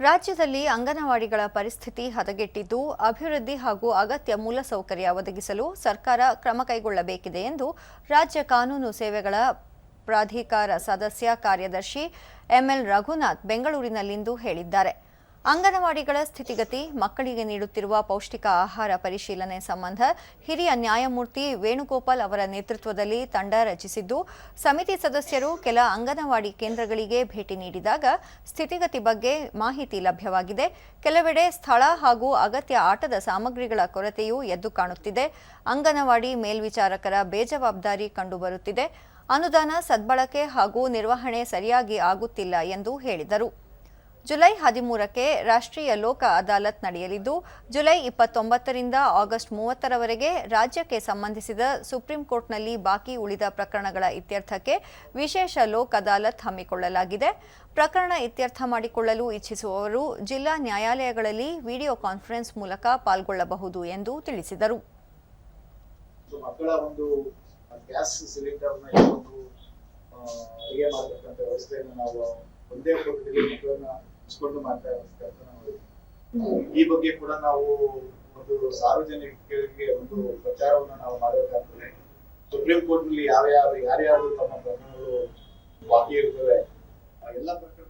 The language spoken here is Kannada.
ರಾಜ್ಯದಲ್ಲಿ ಅಂಗನವಾಡಿಗಳ ಪರಿಸ್ಥಿತಿ ಹದಗೆಟ್ಟಿದ್ದು, ಅಭಿವೃದ್ಧಿ ಹಾಗೂ ಅಗತ್ಯ ಮೂಲಸೌಕರ್ಯ ಒದಗಿಸಲು ಸರ್ಕಾರ ಕ್ರಮ ಕೈಗೊಳ್ಳಬೇಕಿದೆ ಎಂದು ರಾಜ್ಯ ಕಾನೂನು ಸೇವೆಗಳ ಪ್ರಾಧಿಕಾರ ಸದಸ್ಯ ಕಾರ್ಯದರ್ಶಿ ಎಂಎಲ್ ರಘುನಾಥ್ ಬೆಂಗಳೂರಿನಲ್ಲಿಂದು ಹೇಳಿದ್ದಾರೆ. ಅಂಗನವಾಡಿಗಳ ಸ್ಥಿತಿಗತಿ ಮಕ್ಕಳಿಗೆ ನೀಡುತ್ತಿರುವ ಪೌಷ್ಟಿಕ ಆಹಾರ ಪರಿಶೀಲನೆ ಸಂಬಂಧ ಹಿರಿಯ ನ್ಯಾಯಮೂರ್ತಿ ವೇಣುಗೋಪಾಲ್ ಅವರ ನೇತೃತ್ವದಲ್ಲಿ ತಂಡ ರಚಿಸಿದ್ದು, ಸಮಿತಿ ಸದಸ್ಯರು ಕೆಲ ಅಂಗನವಾಡಿ ಕೇಂದ್ರಗಳಿಗೆ ಭೇಟಿ ನೀಡಿದಾಗ ಸ್ಥಿತಿಗತಿ ಬಗ್ಗೆ ಮಾಹಿತಿ ಲಭ್ಯವಾಗಿದೆ. ಕೆಲವೆಡೆ ಸ್ಥಳ ಹಾಗೂ ಅಗತ್ಯ ಆಟದ ಸಾಮಗ್ರಿಗಳ ಕೊರತೆಯೂ ಎದ್ದು ಕಾಣುತ್ತಿದೆ. ಅಂಗನವಾಡಿ ಮೇಲ್ವಿಚಾರಕರ ಬೇಜವಾಬ್ದಾರಿ ಕಂಡುಬರುತ್ತಿದೆ. ಅನುದಾನ ಸದ್ಬಳಕೆ ಹಾಗೂ ನಿರ್ವಹಣೆ ಸರಿಯಾಗಿ ಆಗುತ್ತಿಲ್ಲ ಎಂದು ಹೇಳಿದರು. ಜುಲೈ ಹದಿಮೂರಕ್ಕೆ ರಾಷ್ಟ್ರೀಯ ಲೋಕ ಅದಾಲತ್ ನಡೆಯಲಿದ್ದು, ಜುಲೈ ಇಪ್ಪತ್ತೊಂಬತ್ತರಿಂದ ಆಗಸ್ಟ್ ಮೂವತ್ತರವರೆಗೆ ರಾಜ್ಯಕ್ಕೆ ಸಂಬಂಧಿಸಿದ ಸುಪ್ರೀಂ ಕೋರ್ಟ್ನಲ್ಲಿ ಬಾಕಿ ಉಳಿದ ಪ್ರಕರಣಗಳ ಇತ್ಯರ್ಥಕ್ಕೆ ವಿಶೇಷ ಲೋಕ್ ಅದಾಲತ್ ಹಮ್ಮಿಕೊಳ್ಳಲಾಗಿದೆ. ಪ್ರಕರಣ ಇತ್ಯರ್ಥ ಮಾಡಿಕೊಳ್ಳಲು ಇಚ್ಛಿಸುವವರು ಜಿಲ್ಲಾ ನ್ಯಾಯಾಲಯಗಳಲ್ಲಿ ವಿಡಿಯೋ ಕಾನ್ಫರೆನ್ಸ್ ಮೂಲಕ ಪಾಲ್ಗೊಳ್ಳಬಹುದು ಎಂದು ತಿಳಿಸಿದರು. ಒಂದು ಮಕ್ಕಳನ್ನ ಹಂಚ್ಕೊಂಡು ಮಾಡ್ತಾ ನಾವು ಈ ಬಗ್ಗೆ ಕೂಡ ನಾವು ಒಂದು ಸಾರ್ವಜನಿಕರಿಗೆ ಒಂದು ಪ್ರಚಾರವನ್ನು ನಾವು ಮಾಡಬೇಕಾಗ್ತದೆ. ಸುಪ್ರೀಂ ಕೋರ್ಟ್ನಲ್ಲಿ ಯಾವ ಯಾವ ಯಾರ್ಯಾರು ತಮ್ಮ ಪ್ರಕರಣಗಳು ಬಾಕಿ ಇರ್ತವೆ ಎಲ್ಲ ಪ್ರಕರಣ